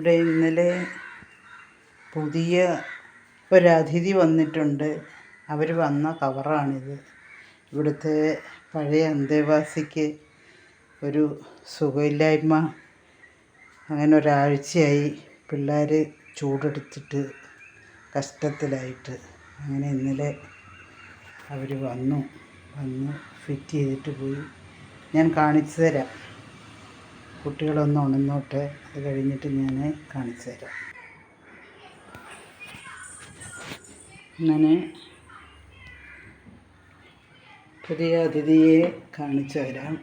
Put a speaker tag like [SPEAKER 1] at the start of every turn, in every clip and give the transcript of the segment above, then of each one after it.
[SPEAKER 1] ഇവിടെ ഇന്നലെ പുതിയ ഒരതിഥി വന്നിട്ടുണ്ട്. അവർ വന്ന കവറാണിത്. ഇവിടുത്തെ പഴയ അന്തേവാസിക്ക് ഒരു സുഖമില്ലായ്മ. അങ്ങനെ ഒരാഴ്ചയായി പിള്ളേർ ചൂടെടുത്തിട്ട് കഷ്ടത്തിലായിട്ട്. അങ്ങനെ ഇന്നലെ അവർ വന്നു. വന്ന് ഫിറ്റ് ചെയ്തിട്ട് പോയി. ഞാൻ കാണിച്ചു തരാം. കുട്ടികളൊന്ന് ഉണങ്ങോട്ടെ അത് കഴിഞ്ഞിട്ട് ഞാൻ കാണിച്ചു തരാം. അങ്ങനെ പുതിയ അതിഥിയെ കാണിച്ചു തരാം.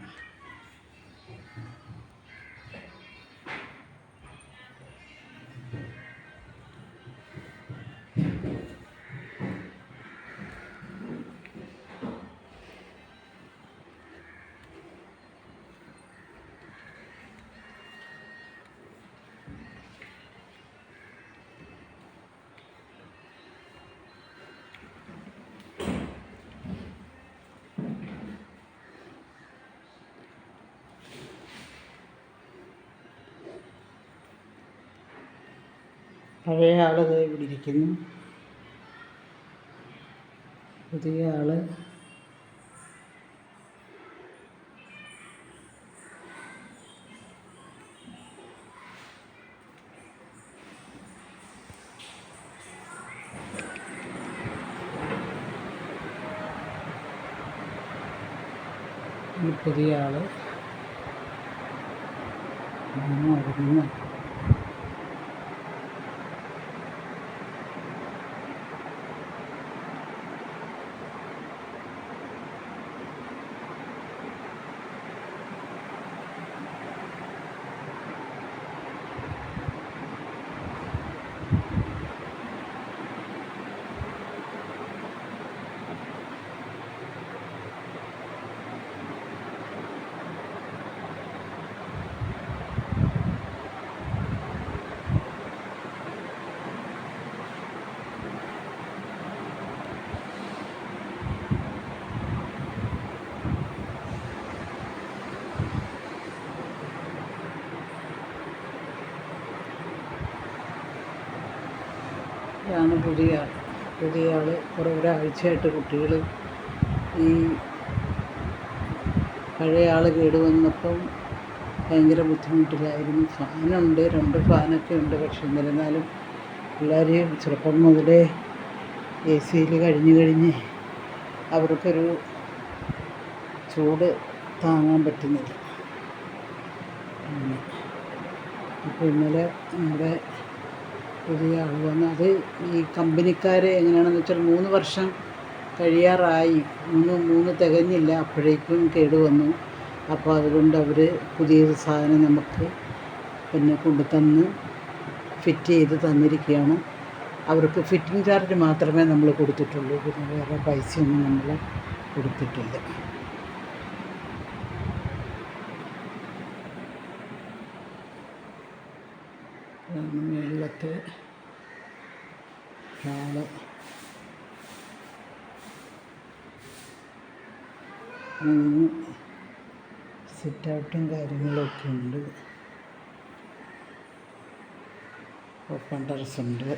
[SPEAKER 1] പഴയ ആൾ ഇവിടെ ഇരിക്കുന്നു. പുതിയ ആൾ പുതിയ ആൾ ഉറങ്ങുന്നു ഇതാണ് പുതിയ ആൾ പുതിയ ആൾ കുറേ ഒരാഴ്ചയായിട്ട് കുട്ടികൾ ഈ പഴയ ആൾ കേട് വന്നപ്പം ഭയങ്കര ബുദ്ധിമുട്ടിലായിരുന്നു. ഫാനുണ്ട് രണ്ട് ഫാനൊക്കെ ഉണ്ട്. പക്ഷെ എന്നിരുന്നാലും എല്ലാവരെയും ചെറുപ്പം മുതലേ എ സിയിൽ കഴിഞ്ഞ് കഴിഞ്ഞ് അവർക്കൊരു ചൂട് താങ്ങാൻ പറ്റുന്നില്ല. അപ്പോൾ ഇന്നലെ നമ്മുടെ പുതിയ ആൾ വന്ന് അത് ഈ കമ്പനിക്കാർ എങ്ങനെയാണെന്ന് വെച്ചാൽ മൂന്ന് വർഷം കഴിയാറായി. മൂന്ന് മൂന്ന് തികഞ്ഞില്ല. അപ്പോഴേക്കും കേടുവന്നു അപ്പോൾ അതുകൊണ്ട് അവർ പുതിയൊരു സാധനം നമുക്ക് പിന്നെ കൊണ്ടു തന്ന് ഫിറ്റ് ചെയ്ത് തന്നിരിക്കുകയാണ്. അവർക്ക് ഫിറ്റിംഗ് ചാർജ് മാത്രമേ നമ്മൾ കൊടുത്തിട്ടുള്ളൂ. പിന്നെ വേറെ പൈസയൊന്നും നമ്മൾ കൊടുത്തിട്ടില്ല. ഇതാണ് മേളിലത്തെ ഹാൾ സിറ്റ് ഔട്ടും കാര്യങ്ങളൊക്കെ ഉണ്ട്. ഓപ്പൺ ടെറസ് ഉണ്ട്.